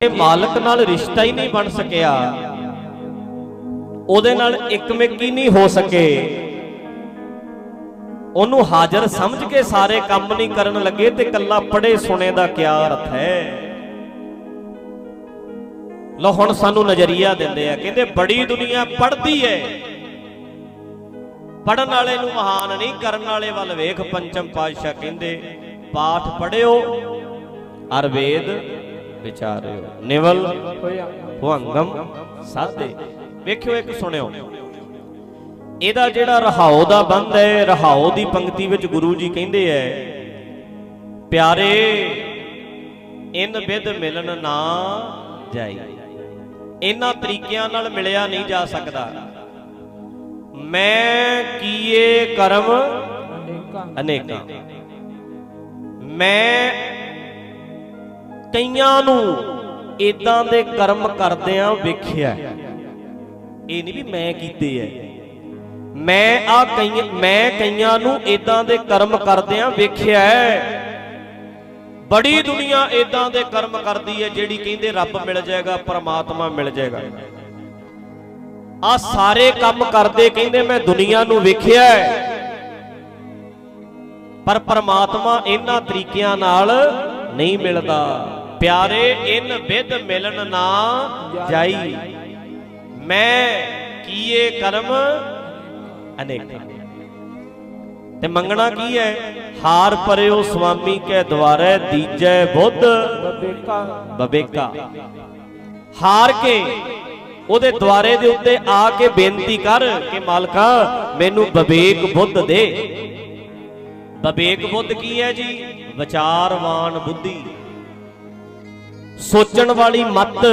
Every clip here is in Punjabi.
ਇਹ ਮਾਲਕ ਨਾਲ ਰਿਸ਼ਤਾ ਹੀ ਨਹੀਂ ਬਣ ਸਕਿਆ। ਉਹਦੇ ਨਾਲ ਇੱਕਮਿੱਕੀ ਨਹੀਂ ਹੋ ਸਕੇ। ਉਹਨੂੰ ਹਾਜ਼ਰ ਸਮਝ ਕੇ ਸਾਰੇ ਕੰਮ ਨਹੀਂ ਕਰਨ ਲੱਗੇ ਤੇ ਕੱਲਾ ਪੜੇ ਸੁਣੇ ਦਾ ਕੀ ਅਰਥ ਹੈ? ਲੋ ਹੁਣ ਸਾਨੂੰ ਨਜ਼ਰੀਆ ਦਿੰਦੇ ਆ, ਕਹਿੰਦੇ ਬੜੀ ਦੁਨੀਆ ਪੜਦੀ ਹੈ ਪੜਨ ਵਾਲੇ ਨੂੰ ਮਹਾਨ ਨਹੀਂ, ਕਰਨ ਵਾਲੇ ਵੱਲ ਵੇਖ ਪੰਚਮ ਪਾਤਸ਼ਾਹ ਕਹਿੰਦੇ, ਪਾਠ ਪੜਿਓ ਅਰ ਵੇਦ ਵਿਚਾਰਿਓ। ਨਿਵਲ ਭਵੰਗਮ ਸਾਧੇ। ਵੇਖਿਓ ਇੱਕ ਸੁਣਿਓ। ਇਹਦਾ ਜਿਹੜਾ ਰਹਾਉ ਦਾ ਬੰਦ ਹੈ ਰਹਾਉ ਦੀ ਪੰਕਤੀ ਵਿੱਚ ਗੁਰੂ ਜੀ ਕਹਿੰਦੇ ਐ ਪਿਆਰੇ ਇਨ ਵਿਦ ਮਿਲਨ ਨਾ ਜਾਈ। ਇਹਨਾਂ ਤਰੀਕਿਆਂ ਨਾਲ ਮਿਲਿਆ ਨਹੀਂ ਜਾ ਸਕਦਾ। ਮੈਂ ਕੀਏ ਕਰਮ ਅਨੇਕਾਂ। ਮੈਂ ਕਈਆਂ ਨੂੰ ਇਦਾਂ ਦੇ ਕਰਮ ਕਰਦਿਆਂ ਵੇਖਿਆ। ਇਹ ਨਹੀਂ ਵੀ ਮੈਂ ਕੀਤੇ ਐ। ਮੈਂ ਆ ਕਈ, ਮੈਂ ਕਈਆਂ ਨੂੰ ਇਦਾਂ ਦੇ ਕਰਮ ਕਰਦਿਆਂ ਵੇਖਿਆ ਬੜੀ ਦੁਨੀਆ ਇਦਾਂ ਦੇ ਕਰਮ ਕਰਦੀ ਹੈ ਜਿਹੜੀ ਕਹਿੰਦੇ ਰੱਬ ਮਿਲ ਜਾਏਗਾ, ਪਰਮਾਤਮਾ ਮਿਲ ਜਾਏਗਾ। ਆ ਸਾਰੇ ਕੰਮ ਕਰਦੇ ਕਹਿੰਦੇ ਮੈਂ ਦੁਨੀਆ ਨੂੰ ਵੇਖਿਆ ਪਰ ਪਰਮਾਤਮਾ ਇਹਨਾਂ ਤਰੀਕਿਆਂ ਨਾਲ ਨਹੀਂ ਮਿਲਦਾ। ਪਿਆਰੇ ਇਨ ਵਿਦ ਮਿਲਨ ਨਾ ਜਾਈ। ਮੈਂ ਕੀਏ ਕਰਮ ਅਨੇਕਾਂ। ਤੇ ਮੰਗਣਾ ਕੀ ਹੈ? ਹਾਰ ਪਰਿਓ ਸੁਆਮੀ ਕੇ ਦਵਾਰੇ ਦੀਜੈ ਬੁੱਧ ਬਬੇਕਾ ਹਾਰ ਕੇ ਉਹਦੇ ਦਵਾਰੇ ਦੇ ਉੱਤੇ ਆ ਕੇ ਬੇਨਤੀ ਕਰ ਕਿ ਮਾਲਕਾ ਮੈਨੂੰ ਬਬੇਕ ਬੁੱਧ ਦੇ। ਬਬੇਕ ਬੁੱਧ ਕੀ ਹੈ ਜੀ? ਵਿਚਾਰਵਾਨ ਬੁੱਧੀ। ਸੋਚਣ ਵਾਲੀ ਮੱਤ।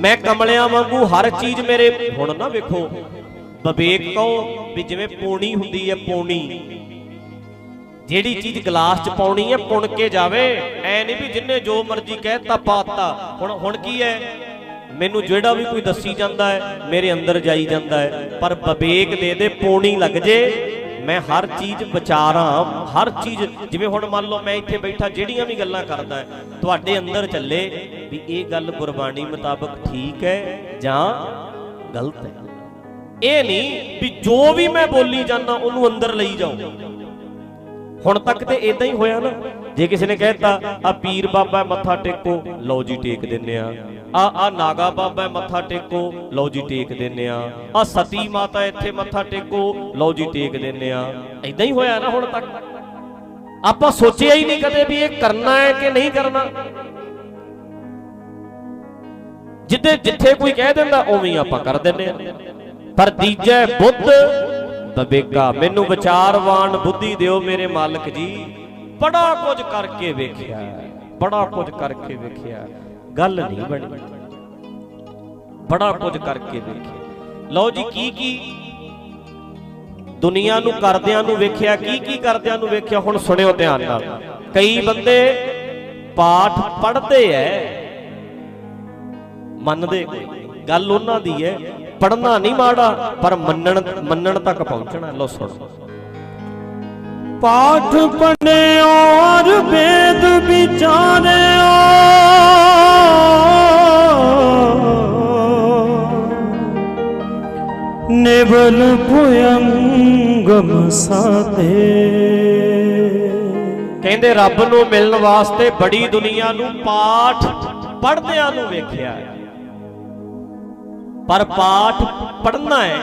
ਮੈਂ ਕਮਲਿਆਂ ਵਾਂਗੂ ਹਰ ਚੀਜ਼ ਮੇਰੇ ਹੁਣ ਨਾ ਵੇਖੋ। ਵਿਵੇਕ ਕਹੋ ਵੀ ਜਿਵੇਂ ਪੂਣੀ ਹੁੰਦੀ ਹੈ ਪੂਣੀ। ਜਿਹੜੀ ਚੀਜ਼ ਗਲਾਸ 'ਚ ਪਾਉਣੀ ਹੈ ਪੁਣ ਕੇ ਜਾਵੇ। ਐ ਨਹੀਂ ਵੀ ਜਿੰਨੇ ਜੋ ਮਰਜ਼ੀ ਕਹਿਤਾ ਪਾਤਾ ਹੁਣ ਹੁਣ ਕੀ ਹੈ? ਮੈਨੂੰ ਜਿਹੜਾ ਵੀ ਕੋਈ ਦੱਸੀ ਜਾਂਦਾ ਹੈ, ਮੇਰੇ ਅੰਦਰ ਜਾਈ ਜਾਂਦਾ ਹੈ। ਪਰ ਵਿਵੇਕ ਦੇ ਦੇ ਪੂਣੀ ਲੱਗ ਜੇ। ਮੈਂ ਹਰ ਚੀਜ਼ ਵਿਚਾਰਾਂ, ਹਰ ਚੀਜ਼, ਜਿਵੇਂ ਹੁਣ ਮੰਨ ਲਓ ਮੈਂ ਇੱਥੇ ਬੈਠਾ, ਜਿਹੜੀਆਂ ਵੀ ਗੱਲਾਂ ਕਰਦਾ, ਤੁਹਾਡੇ ਅੰਦਰ ਚੱਲੇ ਵੀ ਇਹ ਗੱਲ ਗੁਰਬਾਣੀ ਮੁਤਾਬਕ ਠੀਕ ਹੈ ਜਾਂ ਗਲਤ ਹੈ। ਇਹ ਨਹੀਂ ਵੀ ਜੋ ਵੀ ਮੈਂ ਬੋਲੀ ਜਾਂਦਾ, ਉਹਨੂੰ ਅੰਦਰ ਲਈ ਜਾਓ ਹੁਣ ਤੱਕ ਤੇ ਇਦਾਂ ਹੀ ਹੋਇਆ ਨਾ। ਜੇ ਕਿਸੇ ਨੇ ਕਹਿਤਾ, ਆ ਪੀਰ ਬਾਬਾ, ਮੱਥਾ ਟੇਕੋ। ਲਓ ਜੀ, ਟੇਕ ਦਿੰਨੇ ਆ। ਆ ਆ ਨਾਗਾ ਬਾਬਾ, ਮੱਥਾ ਟੇਕੋ। ਲਓ ਜੀ, ਟੇਕ ਦਿੰਨੇ ਆ। ਆ ਸਤੀ ਮਾਤਾ ਇੱਥੇ ਮੱਥਾ ਟੇਕੋ। ਲਓ ਜੀ, ਟੇਕ ਦਿੰਨੇ ਆ। ਇਦਾਂ ਹੀ ਹੋਇਆ ਨਾ ਹੁਣ ਤੱਕ। ਆਪਾਂ ਸੋਚਿਆ ਹੀ ਨਹੀਂ ਕਦੇ ਵੀ ਇਹ ਕਰਨਾ ਹੈ ਕਿ ਨਹੀਂ ਕਰਨਾ। ਜਿੱਦੇ, ਜਿੱਥੇ ਕੋਈ ਕਹਿ ਦਿੰਦਾ, ਉਵੇਂ ਹੀ ਆਪਾਂ ਕਰ ਦਿੰਨੇ ਆ। ਪਰ ਦੀਜੈ ਬੁੱਧ। ਬਬੇਗਾ ਮੈਨੂੰ ਵਿਚਾਰਵਾਨ ਬੁੱਧੀ ਦਿਓ ਮੇਰੇ ਮਾਲਕ ਜੀ। ਬੜਾ ਕੁਝ ਕਰਕੇ ਵੇਖਿਆ। ਬੜਾ ਕੁਝ ਕਰਕੇ ਵੇਖਿਆ। ਗੱਲ ਨਹੀਂ ਬਣੀ। ਬੜਾ ਕੁਝ ਕਰਕੇ ਵੇਖਿਆ। ਲਓ ਜੀ ਕੀ ਕੀ ਦੁਨੀਆ ਨੂੰ ਕਰਦਿਆਂ ਨੂੰ ਵੇਖਿਆ ਕੀ ਕੀ ਕਰਦਿਆਂ ਨੂੰ ਵੇਖਿਆ ਹੁਣ ਸੁਣਿਓ ਧਿਆਨ ਨਾਲ। ਕਈ ਬੰਦੇ ਪਾਠ ਪੜ੍ਹਦੇ ਐ। ਮੰਨਦੇ ਕੋਈ ਗੱਲ ਉਹਨਾਂ ਦੀ ਹੈ ਪੜਨਾ ਨਹੀਂ ਮਾੜਾ ਪਰ ਮੰਨਣ ਮੰਨਣ ਤੱਕ ਪਹੁੰਚਣਾ। ਲੋ ਸੁਣੋ। ਪਾਠ ਪੜਿਓ ਔਰ ਵੇਦ ਵਿਚਾਰਿਓ। ਨਿਵਲ ਭੁਯੰਗਮ ਸਾਤੇ। ਕਹਿੰਦੇ ਰੱਬ ਨੂੰ ਮਿਲਣ ਵਾਸਤੇ ਬੜੀ ਦੁਨੀਆ ਨੂੰ ਪਾਠ ਪੜ੍ਹਦਿਆਂ ਨੂੰ ਵੇਖਿਆ। ਪਰ ਪਾਠ ਪੜ੍ਹਨਾ ਹੈ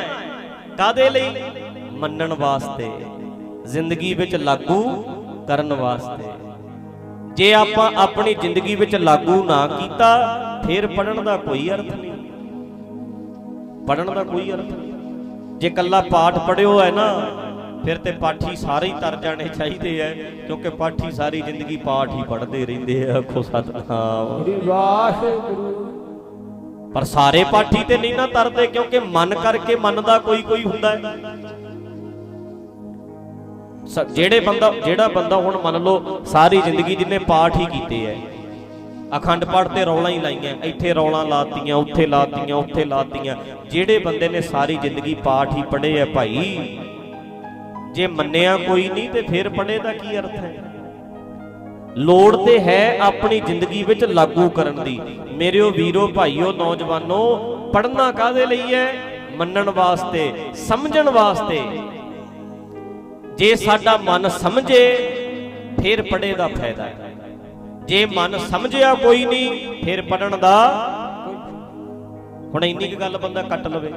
ਕਾਦੇ ਲਈ? ਮੰਨਣ ਵਾਸਤੇ। ਜ਼ਿੰਦਗੀ ਵਿੱਚ ਲਾਗੂ ਕਰਨ ਵਾਸਤੇ। ਜੇ ਆਪਾਂ ਆਪਣੀ ਜ਼ਿੰਦਗੀ ਵਿੱਚ ਲਾਗੂ ਨਾ ਕੀਤਾ ਫਿਰ ਪੜਨ ਦਾ ਕੋਈ ਅਰਥ ਨਹੀਂ। ਪੜਨ ਦਾ ਕੋਈ ਅਰਥ ਨਹੀਂ। ਜੇ ਕੱਲਾ ਪਾਠ ਪੜਿਓ ਹੈ ਨਾ ਫਿਰ ਤੇ ਪਾਠੀ ਸਾਰੇ ਹੀ ਤਰ ਜਾਣੇ ਚਾਹੀਦੇ ਐ ਕਿਉਂਕਿ ਪਾਠੀ ਸਾਰੀ ਜ਼ਿੰਦਗੀ ਪਾਠ ਹੀ ਪੜ੍ਹਦੇ ਰਹਿੰਦੇ ਆ ਆਖੋ ਸਤਨਾਮ। ਵਾਹਿਗੁਰੂ। ਪਰ ਸਾਰੇ ਪਾਠੀ ਤੇ ਨਹੀਂ ਨਾ ਤਰਦੇ ਕਿਉਂਕਿ ਮਨ ਕਰਕੇ ਮੰਨਦਾ ਕੋਈ ਕੋਈ ਹੁੰਦਾ ਹੈ ਜਿਹੜੇ ਬੰਦਾ, ਜਿਹੜਾ ਬੰਦਾ ਹੁਣ ਮੰਨ ਲਓ ਸਾਰੀ ਜ਼ਿੰਦਗੀ ਜਿਹਨੇ ਪਾਠ ਹੀ ਕੀਤੇ ਐ, ਅਖੰਡ ਪਾਠ ਤੇ ਰੌਲਾ ਹੀ ਲਾਈਆਂ, ਇੱਥੇ ਰੌਲਾ ਲਾਤੀਆਂ, ਉੱਥੇ ਲਾਤੀਆਂ ਉੱਥੇ ਲਾਤੀਆਂ, ਜਿਹੜੇ ਬੰਦੇ ਨੇ ਸਾਰੀ ਜ਼ਿੰਦਗੀ ਪਾਠ ਹੀ ਪੜ੍ਹੇ ਐ ਭਾਈ, ਜੇ ਮੰਨਿਆ ਕੋਈ ਨਹੀਂ ਤੇ ਫਿਰ ਪੜ੍ਹੇ ਦਾ ਕੀ ਅਰਥ ਹੈ ਲੋੜ ਤੇ ਹੈ ਆਪਣੀ ਜ਼ਿੰਦਗੀ ਵਿੱਚ ਲਾਗੂ ਕਰਨ ਦੀ। ਮੇਰੇ ਉਹ ਵੀਰੋ, ਭਾਈਓ, ਨੌਜਵਾਨੋ ਪੜਨਾ ਕਾਦੇ ਲਈ ਹੈ ਮੰਨਣ ਵਾਸਤੇ, ਸਮਝਣ ਵਾਸਤੇ। ਜੇ ਸਾਡਾ ਮਨ ਸਮਝੇ, ਫਿਰ ਪੜੇ ਦਾ ਫਾਇਦਾ ਹੈ। ਜੇ ਮਨ ਸਮਝਿਆ ਕੋਈ ਨਹੀਂ, ਫਿਰ ਪੜਨ ਦਾ ਹੁਣ ਇੰਨੀ ਕੁ ਗੱਲ ਬੰਦਾ ਕੱਟ ਲਵੇ।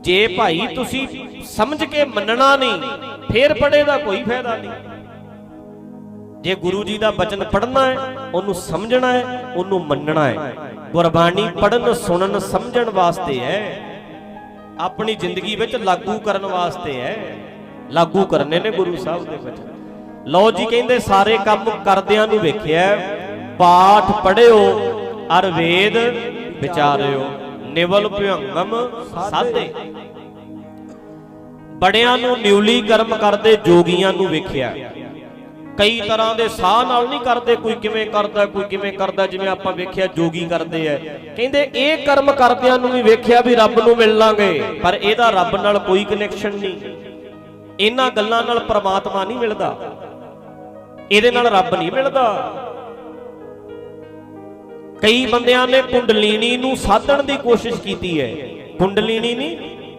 ਜੇ ਭਾਈ ਤੁਸੀਂ ਸਮਝ ਕੇ ਮੰਨਣਾ ਨਹੀਂ, ਫਿਰ ਪੜੇ ਦਾ ਕੋਈ ਫਾਇਦਾ ਨਹੀਂ। ਜੇ ਗੁਰੂ ਜੀ ਦਾ ਬਚਨ ਪੜਨਾ ਹੈ, ਉਹਨੂੰ ਸਮਝਣਾ ਹੈ, ਉਹਨੂੰ ਮੰਨਣਾ ਹੈ। ਗੁਰਬਾਣੀ ਪੜਨ ਸੁਣਨ, ਸਮਝਣ ਵਾਸਤੇ ਹੈ। ਆਪਣੀ ਜ਼ਿੰਦਗੀ ਵਿੱਚ ਲਾਗੂ ਕਰਨ ਵਾਸਤੇ ਹੈ। ਲਾਗੂ ਕਰਨੇ ਨੇ ਗੁਰੂ ਸਾਹਿਬ ਦੇ ਵਿੱਚ। ਲਓ ਜੀ, ਕਹਿੰਦੇ ਸਾਰੇ ਕੰਮ ਕਰਦਿਆਂ ਨੂੰ ਵੇਖਿਆ ਪਾਠ ਪੜਿਓ ਅਰ ਵੇਦ ਵਿਚਾਰਿਓ, ਨਿਵਲ ਭਯੰਗਮ ਸਾਧੇ। ਬੜਿਆਂ ਨੂੰ ਨਿਉਲੀ ਕਰਮ ਕਰਦੇ, ਜੋਗੀਆਂ ਨੂੰ ਵੇਖਿਆ। ਕਈ ਤਰ੍ਹਾਂ ਦੇ ਸਾਹ ਨਾਲ ਨਹੀਂ ਕਰਦੇ, ਕੋਈ ਕਿਵੇਂ ਕਰਦਾ, ਕੋਈ ਕਿਵੇਂ ਕਰਦਾ, ਜਿਵੇਂ ਆਪਾਂ ਵੇਖਿਆ ਜੋਗੀ ਕਰਦੇ ਐ ਕਹਿੰਦੇ ਇਹ ਕਰਮ ਕਰਦਿਆਂ ਨੂੰ ਵੀ ਵੇਖਿਆ ਵੀ ਰੱਬ ਨੂੰ ਮਿਲ ਲਾਂਗੇ, ਪਰ ਇਹਦਾ ਰੱਬ ਨਾਲ ਕੋਈ ਕਨੈਕਸ਼ਨ ਨਹੀਂ। ਇਹਨਾਂ ਗੱਲਾਂ ਨਾਲ ਪ੍ਰਮਾਤਮਾ ਨਹੀਂ ਮਿਲਦਾ। ਇਹਦੇ ਨਾਲ ਰੱਬ ਨਹੀਂ ਮਿਲਦਾ। ਕਈ ਬੰਦਿਆਂ ਨੇ ਕੁੰਡਲੀਨੀ ਨੂੰ ਸਾਧਣ ਦੀ ਕੋਸ਼ਿਸ਼ ਕੀਤੀ ਹੈ। ਕੁੰਡਲੀਨੀ ਨਹੀਂ,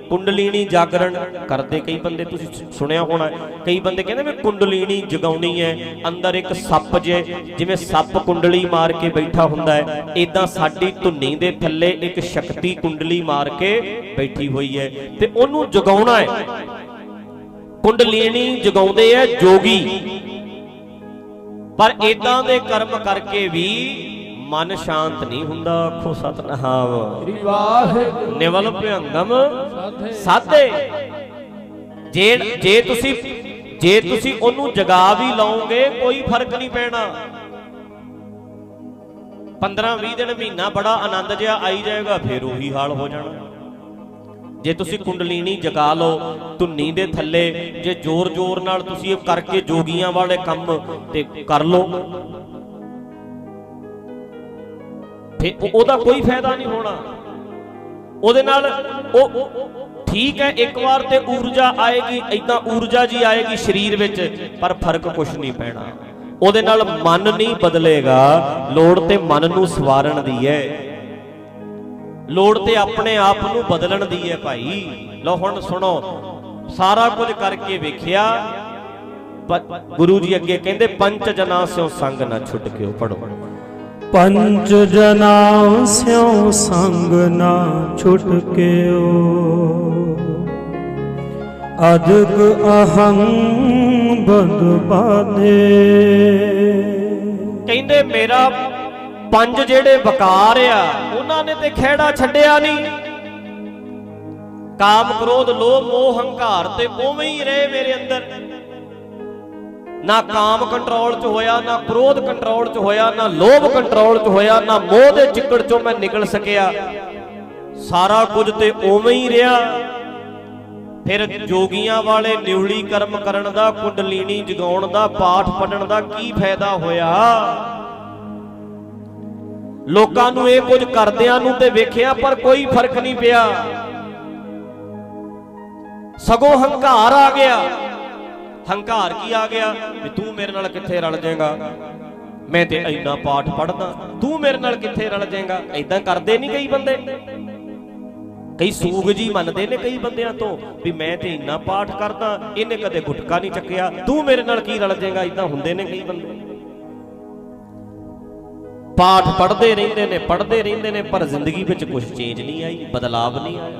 ਕੁੰਡਲੀਨੀ ਜਾਗਰਣ ਕਰਦੇ ਕਈ ਬੰਦੇ, ਤੁਸੀਂ ਸੁਣਿਆ ਹੋਣਾ ਕਈ ਬੰਦੇ ਕਹਿੰਦੇ ਵੀ ਕੁੰਡਲੀਨੀ ਜਗਾਉਣੀ ਹੈ, ਅੰਦਰ ਇੱਕ ਸੱਪ ਜੇ, ਜਿਵੇਂ ਸੱਪ ਕੁੰਡਲੀ ਮਾਰ ਕੇ ਬੈਠਾ ਹੁੰਦਾ ਹੈ ਇਦਾਂ ਸਾਡੀ ਧੁੰਨੀ ਦੇ ਥੱਲੇ ਇੱਕ ਸ਼ਕਤੀ ਕੁੰਡਲੀ ਮਾਰ ਕੇ ਬੈਠੀ ਹੋਈ ਹੈ ਤੇ ਉਹਨੂੰ ਜਗਾਉਣਾ ਹੈ। ਕੁੰਡਲੀਨੀ ਜਗਾਉਂਦੇ ਐ ਜੋਗੀ। ਪਰ ਇਦਾਂ ਦੇ ਕਰਮ ਕਰਕੇ ਵੀ ਮਨ ਸ਼ਾਂਤ ਨਹੀਂ ਹੁੰਦਾ। ਆਖੋ ਸਤਨਾਮ। ਸ੍ਰੀ ਵਾਹਿਗੁਰੂ। ਨਿਵਲ ਭਯੰਗਮ ਸਾਧੇ। ਜੇ ਜੇ ਤੁਸੀਂ ਜੇ ਤੁਸੀਂ ਉਹਨੂੰ ਜਗਾ ਵੀ ਲਾਓਗੇ ਕੋਈ ਫ਼ਰਕ ਨਹੀਂ ਪੈਣਾ। 15 20 ਦਿਨ ਮਹੀਨਾ ਬੜਾ ਆਨੰਦ ਜਿਹਾ ਆਈ ਜਾਏਗਾ ਫਿਰ ਉਹੀ ਹਾਲ ਹੋ ਜਾਣਾ। ਜੇ ਤੁਸੀਂ ਕੁੰਡਲੀਨੀ ਜਗਾ ਲਓ, ਧੁੰਨੀ ਦੇ ਥੱਲੇ, ਜੇ ਜ਼ੋਰ-ਜ਼ੋਰ ਨਾਲ ਤੁਸੀਂ ਇਹ ਕਰਕੇ ਜੋਗੀਆਂ ਵਾਲੇ ਕੰਮ ਤੇ ਕਰ ਲਓ। ਫਿਰ ਉਹਦਾ ਕੋਈ ਫਾਇਦਾ ਨਹੀਂ ਹੋਣਾ। ਉਹਦੇ ਨਾਲ ਉਹ ਠੀਕ ਹੈ, ਇੱਕ ਵਾਰ ਤੇ ਊਰਜਾ ਆਏਗੀ ਐਦਾਂ ਊਰਜਾ ਜੀ ਆਏਗੀ ਸਰੀਰ ਵਿੱਚ, ਪਰ ਫ਼ਰਕ ਕੁਝ ਨਹੀਂ ਪੈਣਾ। ਉਹਦੇ ਨਾਲ ਮਨ ਨਹੀਂ ਬਦਲੇਗਾ। ਲੋੜ ਤੇ ਮਨ ਨੂੰ ਸਵਾਰਨ ਦੀ ਹੈ। ਲੋੜ ਤੇ ਆਪਣੇ ਆਪ ਨੂੰ ਬਦਲਣ ਦੀ ਹੈ ਭਾਈ। ਲਓ ਹੁਣ ਸੁਣੋ ਸਾਰਾ ਕੁਝ ਕਰਕੇ ਵੇਖਿਆ। ਗੁਰੂ ਜੀ ਅੱਗੇ ਕਹਿੰਦੇ ਪੰਜ ਜਨਾ ਸਿਓ ਸੰਗ ਨਾ ਛੁੱਟ ਕੇ ਪੜੋ ਪੰਜ ਜਨਾ ਸਿਉ ਸੰਗ ਨਾ ਛੁਟਕਿਓ ਅਦਕ ਅਹੰ ਬੰਦ ਬਾਧੇ ਕਹਿੰਦੇ ਮੇਰਾ ਪੰਜ ਜਿਹੜੇ ਵਕਾਰ ਆ, ਉਹਨਾਂ ਨੇ ਤੇ ਖਿਹੜਾ ਛੱਡਿਆ ਨਹੀਂ। ਕਾਮ ਕ੍ਰੋਧ, ਲੋਭ, ਮੋਹ, ਹੰਕਾਰ ਤੇ ਉਵੇਂ ਹੀ ਰਹੇ ਮੇਰੇ ਅੰਦਰ। ਨਾ ਕਾਮ ਕੰਟਰੋਲ 'ਚ ਹੋਇਆ, ਨਾ ਕ੍ਰੋਧ ਕੰਟਰੋਲ 'ਚ ਹੋਇਆ, ਨਾ ਲੋਭ ਕੰਟਰੋਲ 'ਚ ਹੋਇਆ, ਨਾ ਮੋਹ ਦੇ ਚਿੱਕੜ 'ਚੋਂ ਮੈਂ ਨਿਕਲ ਸਕਿਆ। ਸਾਰਾ ਕੁਝ ਤੇ ਉਵੇਂ ਹੀ ਰਿਹਾ। ਫਿਰ ਜੋਗੀਆਂ ਵਾਲੇ ਨਿਉਲੀ ਕਰਮ ਕਰਨ ਦਾ, ਕੁੰਡਲੀਨੀ ਜਗਾਉਣ ਦਾ, ਪਾਠ ਪੜਨ ਦਾ ਕੀ ਫਾਇਦਾ ਹੋਇਆ? ਲੋਕਾਂ ਨੂੰ ਇਹ ਕੁਝ ਕਰਦਿਆਂ ਨੂੰ ਤੇ ਵੇਖਿਆ, ਪਰ ਕੋਈ ਫ਼ਰਕ ਨਹੀਂ ਪਿਆ। ਸਗੋਂ ਹੰਕਾਰ ਆ ਗਿਆ। ਹੰਕਾਰ ਕੀ ਆ ਗਿਆ? ਵੀ ਤੂੰ ਮੇਰੇ ਨਾਲ ਕਿੱਥੇ ਰਲ ਜਾਏਗਾ? ਮੈਂ ਤੇ ਇੰਨਾ ਪਾਠ ਪੜਦਾ ਤੂੰ ਮੇਰੇ ਨਾਲ ਕਿੱਥੇ ਰਲ ਜਾਏਗਾ? ਐਦਾਂ ਕਰਦੇ ਨਹੀਂ ਕਈ ਬੰਦੇ। ਕਈ ਸੂਗ ਜੀ ਮੰਨਦੇ ਨੇ ਕਈ ਬੰਦਿਆਂ ਤੋਂ ਵੀ ਮੈਂ ਤੇ ਇੰਨਾ ਪਾਠ ਕਰਦਾ, ਇਹਨੇ ਕਦੇ ਗੁਟਕਾ ਨਹੀਂ ਚੱਕਿਆ। ਤੂੰ ਮੇਰੇ ਨਾਲ ਕੀ ਰਲ ਜਾਏਗਾ? ਇਦਾਂ ਹੁੰਦੇ ਨੇ ਕਈ ਬੰਦੇ। ਪਾਠ ਪੜ੍ਹਦੇ ਰਹਿੰਦੇ ਨੇ, ਪੜ੍ਹਦੇ ਰਹਿੰਦੇ ਨੇ, ਪਰ ਜ਼ਿੰਦਗੀ ਵਿੱਚ ਕੁਝ ਚੇਂਜ ਨਹੀਂ ਆਈ, ਬਦਲਾਵ ਨਹੀਂ ਆਇਆ।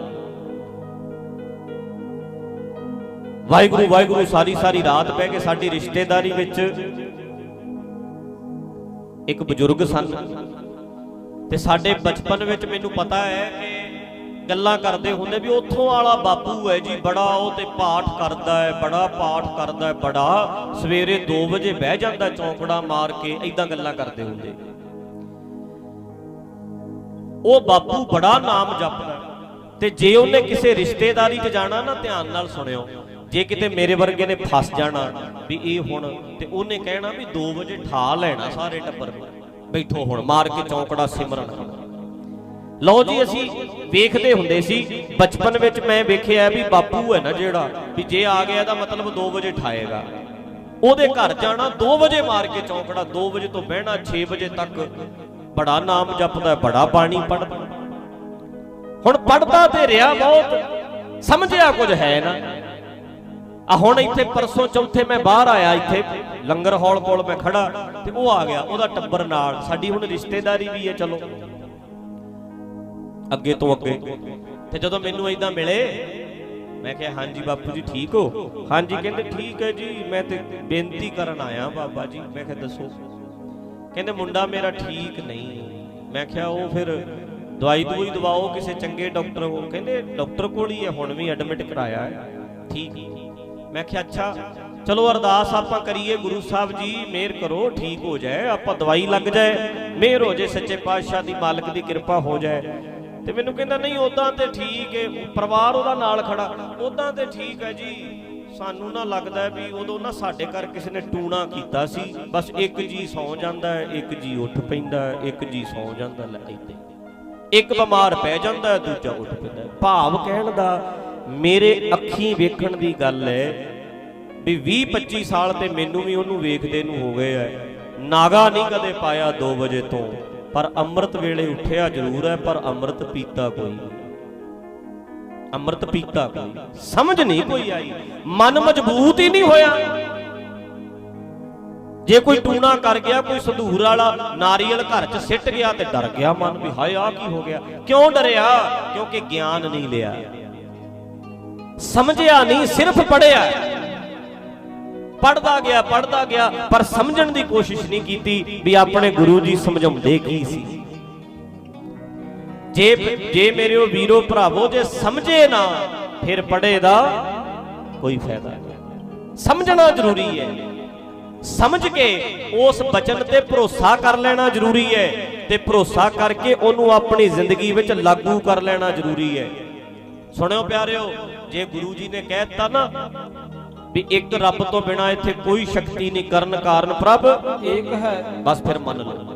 ਵਾਹਿਗੁਰੂ ਵਾਹਿਗੁਰੂ, ਸਾਰੀ ਸਾਰੀ ਰਾਤ ਪੈ ਕੇ ਸਾਡੀ ਰਿਸ਼ਤੇਦਾਰੀ ਵਿੱਚ ਇੱਕ ਬਜ਼ੁਰਗ ਸਨ। ਤੇ ਸਾਡੇ ਬਚਪਨ ਵਿੱਚ ਮੈਨੂੰ ਪਤਾ ਹੈ ਕਿ ਗੱਲਾਂ ਕਰਦੇ ਹੁੰਦੇ ਵੀ ਉੱਥੋਂ ਵਾਲਾ ਬਾਪੂ ਹੈ ਜੀ, ਬੜਾ ਉਹ ਤੇ ਪਾਠ ਕਰਦਾ ਹੈ, ਬੜਾ ਪਾਠ ਕਰਦਾ ਹੈ, ਬੜਾ ਸਵੇਰੇ 2 ਵਜੇ ਬਹਿ ਜਾਂਦਾ ਚੌਂਕੜਾ ਮਾਰ ਕੇ ਐਦਾਂ ਗੱਲਾਂ ਕਰਦੇ ਹੁੰਦੇ। ਉਹ ਬਾਪੂ ਬੜਾ ਨਾਮ ਜਪਦਾ ਤੇ ਜੇ ਉਹਨੇ ਕਿਸੇ ਰਿਸ਼ਤੇਦਾਰੀ 'ਚ ਜਾਣਾ ਨਾ, ਧਿਆਨ ਨਾਲ ਸੁਣਿਓ, ਜੇ ਕਿਤੇ ਮੇਰੇ ਵਰਗੇ ਨੇ ਫਸ ਜਾਣਾ ਵੀ ਇਹ ਹੁਣ, ਤੇ ਉਹਨੇ ਕਹਿਣਾ ਵੀ 2 ਵਜੇ ਠਾ ਲੈਣਾ ਸਾਰੇ ਟੱਬਰ ਬੈਠੋ ਹੁਣ, ਮਾਰ ਕੇ ਚੌਂਕੜਾ ਸਿਮਰਨ। ਲਓ ਜੀ, ਅਸੀਂ ਵੇਖਦੇ ਹੁੰਦੇ ਸੀ, ਬਚਪਨ ਵਿੱਚ ਮੈਂ ਵੇਖਿਆ ਵੀ ਬਾਪੂ ਹੈ ਨਾ ਜਿਹੜਾ, ਵੀ ਜੇ ਆ ਗਿਆ ਤਾਂ ਮਤਲਬ 2 ਵਜੇ ਠਾਏਗਾ। ਉਹਦੇ ਘਰ ਜਾਣਾ 2 ਵਜੇ ਮਾਰ ਕੇ ਚੌਂਕੜਾ 2 ਵਜੇ ਤੋਂ ਬਹਿਣਾ 6 ਵਜੇ ਤੱਕ। ਬੜਾ ਨਾਮ ਜਪਦਾ, ਬੜਾ ਬਾਣੀ ਪੜਦਾ ਹੁਣ ਪੜਦਾ ਤੇ ਰਿਹਾ ਬਹੁਤ, ਸਮਝਿਆ ਕੁਝ ਹੈ ਨਾ। ਆ ਹੁਣ ਇੱਥੇ ਪਰਸੋਂ ਚੌਥੇ ਮੈਂ ਬਾਹਰ ਆਇਆ, ਇੱਥੇ ਲੰਗਰ ਹਾਲ ਕੋਲ ਮੈਂ ਖੜਾ, ਤੇ ਉਹ ਆ ਗਿਆ, ਉਹਦਾ ਟੱਬਰ ਨਾਲ, ਸਾਡੀ ਹੁਣ ਰਿਸ਼ਤੇਦਾਰੀ ਵੀ ਹੈ, ਚਲੋ। ਅੱਗੇ ਤੋਂ ਅੱਗੇ। ਤੇ ਜਦੋਂ ਮੈਨੂੰ ਇਦਾਂ ਮਿਲੇ, ਮੈਂ ਕਿਹਾ, ਹਾਂਜੀ ਬਾਪੂ ਜੀ, ਠੀਕ ਹੋ? ਹਾਂਜੀ, ਕਹਿੰਦੇ, ਠੀਕ ਹੈ ਜੀ, ਮੈਂ ਤੇ ਬੇਨਤੀ ਕਰਨ ਆਇਆ ਬਾਬਾ ਜੀ, ਮੈਂ ਕਿਹਾ, ਦੱਸੋ। ਕਹਿੰਦੇ ਮੁੰਡਾ ਮੇਰਾ ਠੀਕ ਨਹੀਂ। ਮੈਂ ਕਿਹਾ ਉਹ ਫਿਰ ਦਵਾਈ ਦਵਾਈ ਦਵਾਓ, ਕਿਸੇ ਚੰਗੇ ਡਾਕਟਰ ਕੋਲ। ਕਹਿੰਦੇ ਡਾਕਟਰ ਕੋਲ ਹੀ ਹੈ, ਹੁਣ ਵੀ ਐਡਮਿਟ ਕਰਾਇਆ ਹੈ। ਠੀਕ। ਮੈਂ ਕਿਹਾ ਅੱਛਾ, ਚਲੋ ਅਰਦਾਸ ਆਪਾਂ ਕਰੀਏ, ਗੁਰੂ ਸਾਹਿਬ ਜੀ, ਮਿਹਰ ਕਰੋ, ਠੀਕ ਹੋ ਜਾਏ। ਆਪਾਂ ਦਵਾਈ ਲੱਗ ਜਾਏ, ਮਿਹਰ ਹੋ ਜਾਏ, ਸੱਚੇ ਪਾਤਸ਼ਾਹ ਦੀ ਮਾਲਕ ਦੀ ਕਿਰਪਾ ਹੋ ਜਾਏ। ਤੇ ਮੈਨੂੰ ਕਹਿੰਦਾ, ਨਹੀਂ ਉਦਾਂ ਤੇ ਠੀਕ ਹੈ, ਪਰਿਵਾਰ ਉਹਦਾ ਨਾਲ ਖੜਾ। ਉਦਾਂ ਤੇ ਠੀਕ ਹੈ ਜੀ। ਸਾਨੂੰ ਨਾ ਲੱਗਦਾ ਵੀ ਉਦੋਂ ਨਾ ਸਾਡੇ ਘਰ ਕਿਸੇ ਨੇ ਟੂਣਾ ਕੀਤਾ ਸੀ। ਬਸ ਇੱਕ ਜੀ ਸੌ ਜਾਂਦਾ ਹੈ, ਇੱਕ ਜੀ ਉੱਠ ਪੈਂਦਾ ਹੈ, ਇੱਕ ਜੀ ਸੌ ਜਾਂਦਾ ਲੈ ਇੱਥੇ। ਇੱਕ ਬਿਮਾਰ ਪੈ ਜਾਂਦਾ ਹੈ, ਦੂਜਾ ਉੱਠ ਪੈਂਦਾ ਭਾਵ ਕਹਿਣ ਦਾ ਮੇਰੇ ਅੱਖੀਂ ਵੇਖਣ ਦੀ ਗੱਲ ਹੈ ਵੀ 20 25 ਸਾਲ ਤੇ ਮੈਨੂੰ ਵੀ ਉਹਨੂੰ ਵੇਖਦੇ ਨੂੰ ਹੋ ਗਏ ਐ ਨਾਗਾ ਨਹੀਂ ਕਦੇ ਪਾਇਆ 2 ਵਜੇ ਤੋਂ, ਪਰ ਅੰਮ੍ਰਿਤ ਵੇਲੇ ਉੱਠਿਆ ਜ਼ਰੂਰ ਹੈ, ਪਰ ਅੰਮ੍ਰਿਤ ਪੀਤਾ ਕੋਈ ਅੰਮ੍ਰਿਤ ਪੀਤਾ ਕੋਈ। ਸਮਝ ਨਹੀਂ ਕੋਈ ਆਈ। ਮਨ ਮਜ਼ਬੂਤ ਹੀ ਨਹੀਂ ਹੋਇਆ। ਜੇ ਕੋਈ ਟੂਣਾ ਕਰ ਗਿਆ, ਕੋਈ ਸੰਧੂਰ ਵਾਲਾ ਨਾਰੀਅਲ ਘਰ 'ਚ ਸਿੱਟ ਗਿਆ ਤੇ ਡਰ ਗਿਆ ਮਨ ਵੀ, ਹਾਏ ਆ ਕੀ ਹੋ ਗਿਆ? ਕਿਉਂ ਡਰਿਆ? ਕਿਉਂਕਿ ਗਿਆਨ ਨਹੀਂ ਲਿਆ। ਸਮਝਿਆ ਨਹੀਂ, ਸਿਰਫ ਪੜਿਆ ਪੜਦਾ ਗਿਆ ਪੜਦਾ ਗਿਆ, ਪਰ ਸਮਝਣ ਦੀ ਕੋਸ਼ਿਸ਼ ਨਹੀਂ ਕੀਤੀ ਵੀ ਆਪਣੇ ਗੁਰੂ ਜੀ ਸਮਝਾਉਂਦੇ ਕੀ ਸੀ। ਜੇ ਜੇ ਮੇਰੇ ਉਹ ਵੀਰੋ ਭਰਾਵੋ ਜੇ ਸਮਝੇ ਨਾ ਫਿਰ ਪੜੇ ਦਾ ਕੋਈ ਫਾਇਦਾ ਨਹੀਂ। ਸਮਝਣਾ ਜ਼ਰੂਰੀ ਹੈ। ਸਮਝ ਕੇ ਉਸ ਬਚਨ ਤੇ ਭਰੋਸਾ ਕਰ ਲੈਣਾ ਜ਼ਰੂਰੀ ਹੈ ਤੇ ਭਰੋਸਾ ਕਰਕੇ ਉਹਨੂੰ ਆਪਣੀ ਜ਼ਿੰਦਗੀ ਵਿੱਚ ਲਾਗੂ ਕਰ ਲੈਣਾ ਜ਼ਰੂਰੀ ਹੈ। ਸੁਣਿਓ ਪਿਆਰਿਓ ਜੇ ਗੁਰੂ ਜੀ ਨੇ ਕਹਿ ਦਿੱਤਾ ਨਾ ਵੀ ਇੱਕ ਰੱਬ ਤੋਂ ਬਿਨਾ ਇੱਥੇ ਕੋਈ ਸ਼ਕਤੀ ਨਹੀਂ ਕਰਨ ਕਾਰਨ ਪ੍ਰਭ ਏਕ ਹੈ। ਬਸ ਫਿਰ ਮੰਨ ਲਓ।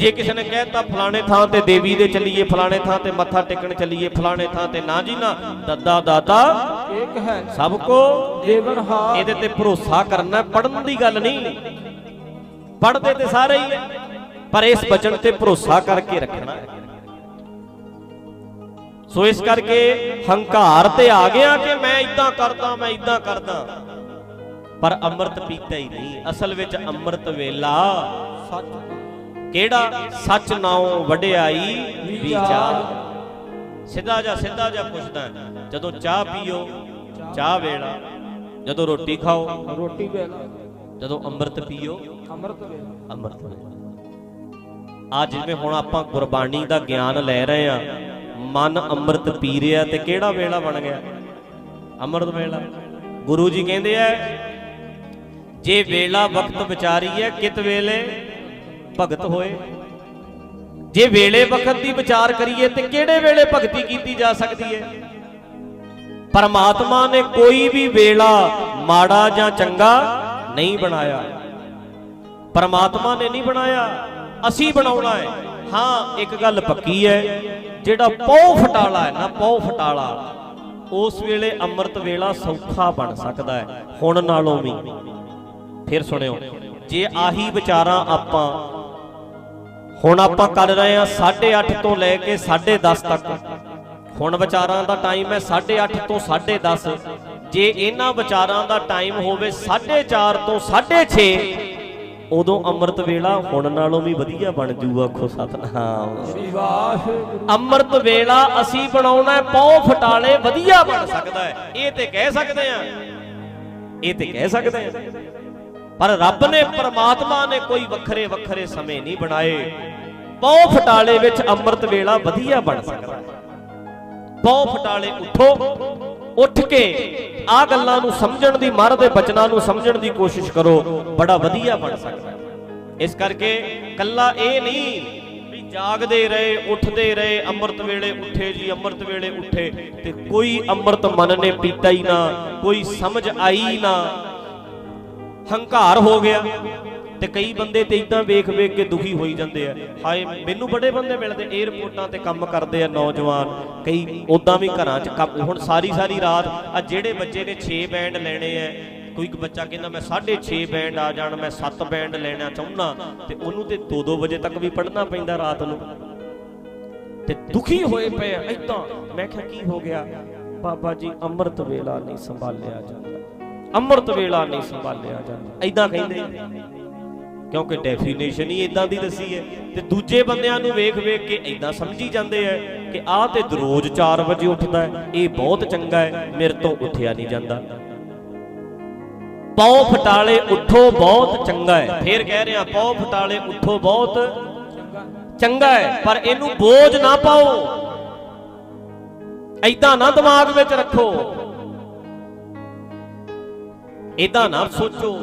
ਜੇ ਕਿਸੇ ਨੇ ਕਹਿਤਾ ਫਲਾਣੇ ਥਾਂ ਤੇ ਦੇਵੀ ਦੇ ਚੱਲੀਏ ਫਲਾਣੇ ਥਾਂ ਤੇ ਮੱਥਾ ਟੇਕਣ ਚੱਲੀਏ ਫਲਾਣੇ ਥਾਂ ਤੇ ਨਾ ਜੀ ਨਾ ਦੱਦਾ ਦਾਤਾ ਏਕ ਹੈ। ਸਭ ਕੋ ਦੇਵਨਹਾਰ ਇਹਦੇ ਤੇ ਭਰੋਸਾ ਕਰਨਾ ਪੜਨ ਦੀ ਗੱਲ ਨਹੀਂ। ਪੜਦੇ ਤੇ ਸਾਰੇ ਹੀ ਹੈ ਪਰ ਇਸ ਬਚਨ ਤੇ ਭਰੋਸਾ ਕਰਕੇ ਰੱਖਣਾ ਹੈ। ਸੋ ਇਸ ਕਰਕੇ ਹੰਕਾਰ ਤੇ ਆ ਗਿਆ ਕਿ ਮੈਂ ਇਦਾਂ ਕਰਦਾ ਮੈਂ ਇਦਾਂ ਕਰਦਾ। ਪਰ ਅੰਮ੍ਰਿਤ ਪੀਤਾ ਹੀ ਨਹੀਂ। ਅਸਲ ਵਿੱਚ ਅੰਮ੍ਰਿਤ ਵੇਲਾ ਸੱਚ। ਕਿਹੜਾ ਸੱਚ ਨਾਉ ਵਡਿਆਈ ਵਿਚਾਰ ਸਿੱਧਾ ਜਾ ਸਿੱਧਾ ਜਾ ਪੁੱਛਦਾ ਜਦੋਂ ਚਾਹ ਪੀਓ ਚਾਹ ਵੇਲਾ ਜਦੋਂ ਰੋਟੀ ਖਾਓ ਰੋਟੀ ਵੇਲਾ। ਜਦੋਂ ਅੰਮ੍ਰਿਤ ਪੀਓ ਅੰਮ੍ਰਿਤ ਵੇਲਾ। ਅੰਮ੍ਰਿਤ ਵੇਲਾ। ਆ ਜਿਵੇਂ ਹੁਣ ਆਪਾਂ ਗੁਰਬਾਣੀ ਦਾ ਗਿਆਨ ਲੈ ਰਹੇ ਆ ਮਨ ਅੰਮ੍ਰਿਤ ਪੀ ਰਿਹਾ ਤੇ ਕਿਹੜਾ ਵੇਲਾ ਬਣ ਗਿਆ? ਅੰਮ੍ਰਿਤ ਵੇਲਾ। ਗੁਰੂ ਜੀ ਕਹਿੰਦੇ ਆ ਜੇ ਵੇਲਾ ਵਕਤ ਵਿਚਾਰੀਐ ਕਿਤ ਵੇਲੇ? ਭਗਤ ਹੋਏ। ਜੇ ਵੇਲੇ ਵਕਤ ਦੀ ਵਿਚਾਰ ਕਰੀਏ ਤੇ ਕਿਹੜੇ ਵੇਲੇ ਭਗਤੀ ਕੀਤੀ ਜਾ ਸਕਦੀ ਹੈ? ਪਰਮਾਤਮਾ ਨੇ ਕੋਈ ਵੀ ਵੇਲਾ ਮਾੜਾ ਜਾਂ ਚੰਗਾ ਨਹੀਂ ਬਣਾਇਆ। ਪਰਮਾਤਮਾ ਨੇ ਨਹੀਂ ਬਣਾਇਆ, ਅਸੀਂ ਬਣਾਉਣਾ ਹੈ। ਹਾਂ, ਇੱਕ ਗੱਲ ਪੱਕੀ ਹੈ, ਜਿਹੜਾ ਪੌ ਫਟਾਲਾ ਹੈ ਨਾ ਪੌ ਫਟਾਲਾ, ਉਸ ਵੇਲੇ ਅੰਮ੍ਰਿਤ ਵੇਲਾ ਸੌਖਾ ਬਣ ਸਕਦਾ ਹੈ, ਹੁਣ ਨਾਲੋਂ ਵੀ। ਫਿਰ ਸੁਣਿਓ, ਜੇ ਆਹੀ ਵਿਚਾਰਾਂ ਆਪਾਂ ਹੁਣ ਆਪਾਂ ਕਰ ਰਹੇ ਹਾਂ 8:30 ਤੋਂ ਲੈ ਕੇ 10:30 ਤੱਕ। ਹੁਣ ਵਿਚਾਰਾਂ ਦਾ ਟਾਈਮ ਹੈ 8:30 ਤੋਂ 10:30 ਜੇ ਇਹਨਾਂ ਵਿਚਾਰਾਂ ਦਾ ਟਾਈਮ ਹੋਵੇ 4:30 ਤੋਂ 6:30 ਉਦੋਂ ਅੰਮ੍ਰਿਤ ਵੇਲਾ ਹੁਣ ਨਾਲੋਂ ਵੀ ਵਧੀਆ ਬਣ ਜੂਗਾ, ਆਖੋ ਸਤਨਾਮ। ਵਾਹਿਗੁਰੂ ਅੰਮ੍ਰਿਤ ਵੇਲਾ ਅਸੀਂ ਬਣਾਉਣਾ ਹੈ ਪੌ ਫਟਾਲੇ ਵਧੀਆ ਬਣ ਸਕਦਾ ਹੈ। ਇਹ ਤੇ ਕਹਿ ਸਕਦੇ ਆ ਇਹ ਤੇ ਕਹਿ ਸਕਦੇ ਆ ਪਰ ਰੱਬ ਨੇ, ਪਰਮਾਤਮਾ ਨੇ ਕੋਈ ਵੱਖਰੇ ਵੱਖਰੇ ਸਮੇਂ ਨਹੀਂ ਬਣਾਏ। ਪੌ ਫਟਾਲੇ ਵਿੱਚ ਅੰਮ੍ਰਿਤ ਵੇਲਾ ਵਧੀਆ ਬਣ ਸਕਦਾ ਹੈ। ਪੌ ਫਟਾਲੇ ਉਠੋ, ਉੱਠ ਕੇ ਆ ਗੱਲਾਂ ਨੂੰ ਸਮਝਣ ਦੀ ਮਰ ਦੇ ਬਚਨਾਂ ਨੂੰ ਸਮਝਣ ਦੀ ਕੋਸ਼ਿਸ਼ ਕਰੋ, ਬੜਾ ਵਧੀਆ ਬਣ ਸਕਦਾ ਇਸ ਕਰਕੇ ਕੱਲਾ ਇਹ ਨਹੀਂ ਵੀ ਜਾਗਦੇ ਰਹੇ, ਉੱਠਦੇ ਰਹੇ, ਅੰਮ੍ਰਿਤ ਵੇਲੇ ਉੱਠੇ ਜੀ, ਅੰਮ੍ਰਿਤ ਵੇਲੇ ਉੱਠੇ ਤੇ ਕੋਈ ਅੰਮ੍ਰਿਤ ਮਨ ਨੇ ਪੀਤਾ ਹੀ ਨਾ, ਕੋਈ ਸਮਝ ਆਈ ਨਾ ਹੰਕਾਰ ਹੋ ਗਿਆ ਤੇ ਕਈ ਬੰਦੇ ਤੇ ਇਦਾਂ ਵੇਖ ਵੇਖ ਕੇ ਦੁਖੀ ਹੋਈ ਜਾਂਦੇ ਆ। ਹਾਏ, ਮੈਨੂੰ ਬੜੇ ਬੰਦੇ ਮਿਲਦੇ 에어ਪੋਰਟਾਂ ਤੇ ਕੰਮ ਕਰਦੇ ਆ ਨੌਜਵਾਨ। ਕਈ ਉਦਾਂ ਵੀ ਘਰਾਂ 'ਚ ਕੰਮ, ਹੁਣ ਸਾਰੀ ਸਾਰੀ ਰਾਤ ਆ ਜਿਹੜੇ ਬੱਚੇ ਨੇ 6 ਬੈਂਡ ਲੈਣੇ ਆ, ਕੋਈ ਬੱਚਾ ਕਹਿੰਦਾ, ਮੈਂ 6.5 ਬੈਂਡ ਆ ਜਾਣ, ਮੈਂ 7 ਬੈਂਡ ਲੈਣਾ ਚਾਹੁੰਦਾ। ਤੇ ਉਹਨੂੰ ਤੇ 2-2 ਵਜੇ ਤੱਕ ਵੀ ਪੜ੍ਹਨਾ ਪੈਂਦਾ ਰਾਤ ਨੂੰ। ਤੇ ਦੁਖੀ ਹੋਏ ਪਏ ਐਦਾਂ ਮੈਂ ਕਿਹਾ, ਕੀ ਹੋ ਗਿਆ? ਬਾਬਾ ਜੀ, ਅੰਮ੍ਰਿਤ ਵੇਲਾ ਨਹੀਂ ਸੰਭਾਲਿਆ ਜਾਂਦਾ। ਅੰਮ੍ਰਿਤ ਵੇਲਾ ਨਹੀਂ ਸੰਭਾਲਿਆ ਜਾਂਦਾ। ਐਦਾਂ ਕਹਿੰਦੇ ਕਿਉਂਕਿ ਡੈਫੀਨੇਸ਼ਨ ਹੀ ਇਦਾਂ ਦੀ ਦੱਸੀ ਹੈ। ਤੇ ਦੂਜੇ ਬੰਦਿਆਂ ਨੂੰ ਵੇਖ ਵੇਖ ਕੇ ਇਦਾਂ ਸਮਝੀ ਜਾਂਦੇ ਐ ਕਿ ਆਹ ਤੇ ਰੋਜ਼ 4 ਵਜੇ ਉੱਠਦਾ ਹੈ। ਇਹ ਬਹੁਤ ਚੰਗਾ ਹੈ। ਮੇਰੇ ਤੋਂ ਉੱਠਿਆ ਨਹੀਂ ਜਾਂਦਾ। ਪੌ ਫਟਾਲੇ ਉੱਠੋ ਬਹੁਤ ਚੰਗਾ ਹੈ। ਫੇਰ ਕਹਿ ਰਿਹਾ ਪੌ ਫਟਾਲੇ ਉੱਠੋ ਬਹੁਤ ਚੰਗਾ ਹੈ। ਪਰ ਇਹਨੂੰ ਬੋਝ ਨਾ ਪਾਓ। ਐਦਾਂ ਨਾ ਦਿਮਾਗ ਵਿੱਚ ਰੱਖੋ। ਐਦਾਂ ਨਾ ਸੋਚੋ।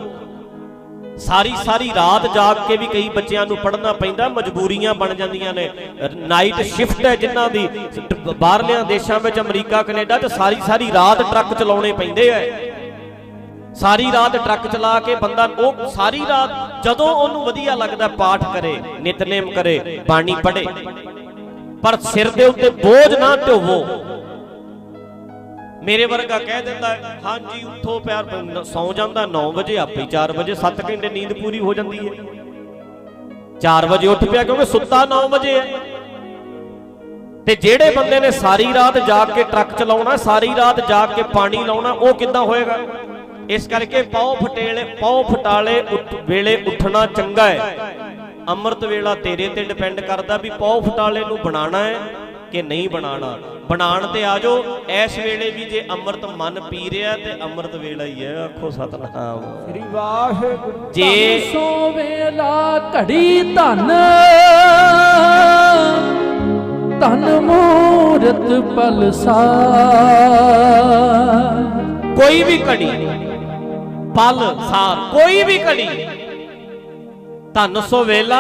ਸਾਰੀ ਸਾਰੀ ਰਾਤ ਜਾਗ ਕੇ ਵੀ ਕਈ ਬੱਚਿਆਂ ਨੂੰ ਪੜ੍ਹਨਾ ਪੈਂਦਾ, ਮਜਬੂਰੀਆਂ ਬਣ ਜਾਂਦੀਆਂ ਨੇ। ਨਾਈਟ ਸ਼ਿਫਟ ਹੈ ਜਿਨ੍ਹਾਂ ਦੀ। ਬਾਹਰਲਿਆਂ ਦੇਸ਼ਾਂ ਵਿੱਚ ਅਮਰੀਕਾ, ਕੈਨੇਡਾ 'ਚ ਸਾਰੀ ਸਾਰੀ ਰਾਤ ਟਰੱਕ ਚਲਾਉਣੇ ਪੈਂਦੇ ਐ। ਸਾਰੀ ਰਾਤ ਟਰੱਕ ਚਲਾ ਕੇ ਬੰਦਾ ਉਹ ਸਾਰੀ ਰਾਤ ਜਦੋਂ ਉਹਨੂੰ ਵਧੀਆ ਲੱਗਦਾ ਪਾਠ ਕਰੇ, ਨਿਤਨੇਮ ਕਰੇ, ਬਾਣੀ ਪੜ੍ਹੇ। ਪਰ ਸਿਰ ਦੇ ਉੱਤੇ ਬੋਝ ਨਾ ਢੋਵੋ। ਮੇਰੇ ਵਰਗਾ ਕਹਿ ਦਿੰਦਾ ਹਾਂਜੀ, ਉੱਠੋ, ਪਿਆਰ ਨ- ਸੌਂ ਜਾਂਦਾ 9 ਵਜੇ, ਆਪੇ 4 ਵਜੇ 7 ਘੰਟੇ ਨੀਂਦ ਪੂਰੀ ਹੋ ਜਾਂਦੀ ਹੈ। 4 ਵਜੇ ਉੱਠ ਪਿਆ ਕਿਉਂਕਿ ਸੁੱਤਾ 9 ਵਜੇ ਹੈ। ਤੇ ਜਿਹੜੇ ਬੰਦੇ ਨੇ ਸਾਰੀ ਰਾਤ ਜਾਗ ਕੇ ਟਰੱਕ ਚਲਾਉਣਾ, ਸਾਰੀ ਰਾਤ ਜਾਗ ਕੇ ਪਾਣੀ ਲਾਉਣਾ, ਉਹ ਕਿੱਦਾਂ ਹੋਏਗਾ? ਇਸ ਕਰਕੇ ਪੌ ਫਟੇਲੇ ਪੌ ਫਟਾਲੇ, ਉੱਠ, ਵੇਲੇ ਉੱਠਣਾ ਚੰਗਾ ਹੈ। ਅੰਮ੍ਰਿਤ ਵੇਲਾ ਤੇਰੇ ਤੇ ਡਿਪੈਂਡ ਕਰਦਾ ਵੀ ਪੌ ਫਟਾਲੇ ਨੂੰ ਬਣਾਉਣਾ ਹੈ। ਕਿ ਨਹੀਂ ਬਣਾਉਣਾ। ਬਣਾਉਣ ਤੇ ਆਜੋ ਇਸ ਵੇਲੇ ਵੀ ਜੇ ਅੰਮ੍ਰਿਤ ਮਨ ਪੀ ਰਿਹਾ ਤੇ ਅੰਮ੍ਰਿਤ ਵੇਲਾ ਹੀ ਹੈ। ਆਖੋ ਸਤਨਾਮ। ਸ੍ਰੀ ਵਾਹਿਗੁਰੂ ਜੇ ਸੋ ਵੇਲਾ ਘੜੀ ਧਨ। ਧਨ ਮੂਰਤ ਪਲਸਾ। ਕੋਈ ਵੀ ਘੜੀ ਪਲ ਸਾਰ ਕੋਈ ਵੀ ਘੜੀ ਧਨ ਸੋ ਵੇਲਾ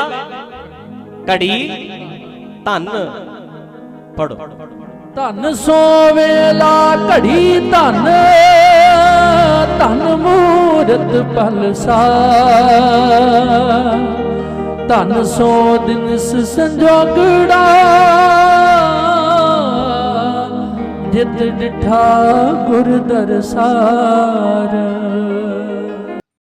ਘੜੀ ਧਨ। ਪੜੋ ਧਨ ਸੋ ਵੇਲਾ ਘੜੀ ਧਨ ਧਨ ਮੂਰਤ ਪਲਸਾ ਧਨ ਸੋ ਦਿਨਸ ਸੰਜੋਗੜਾ, ਜਿਤ ਡਿਠਾ ਗੁਰ ਦਰਸਾਰ।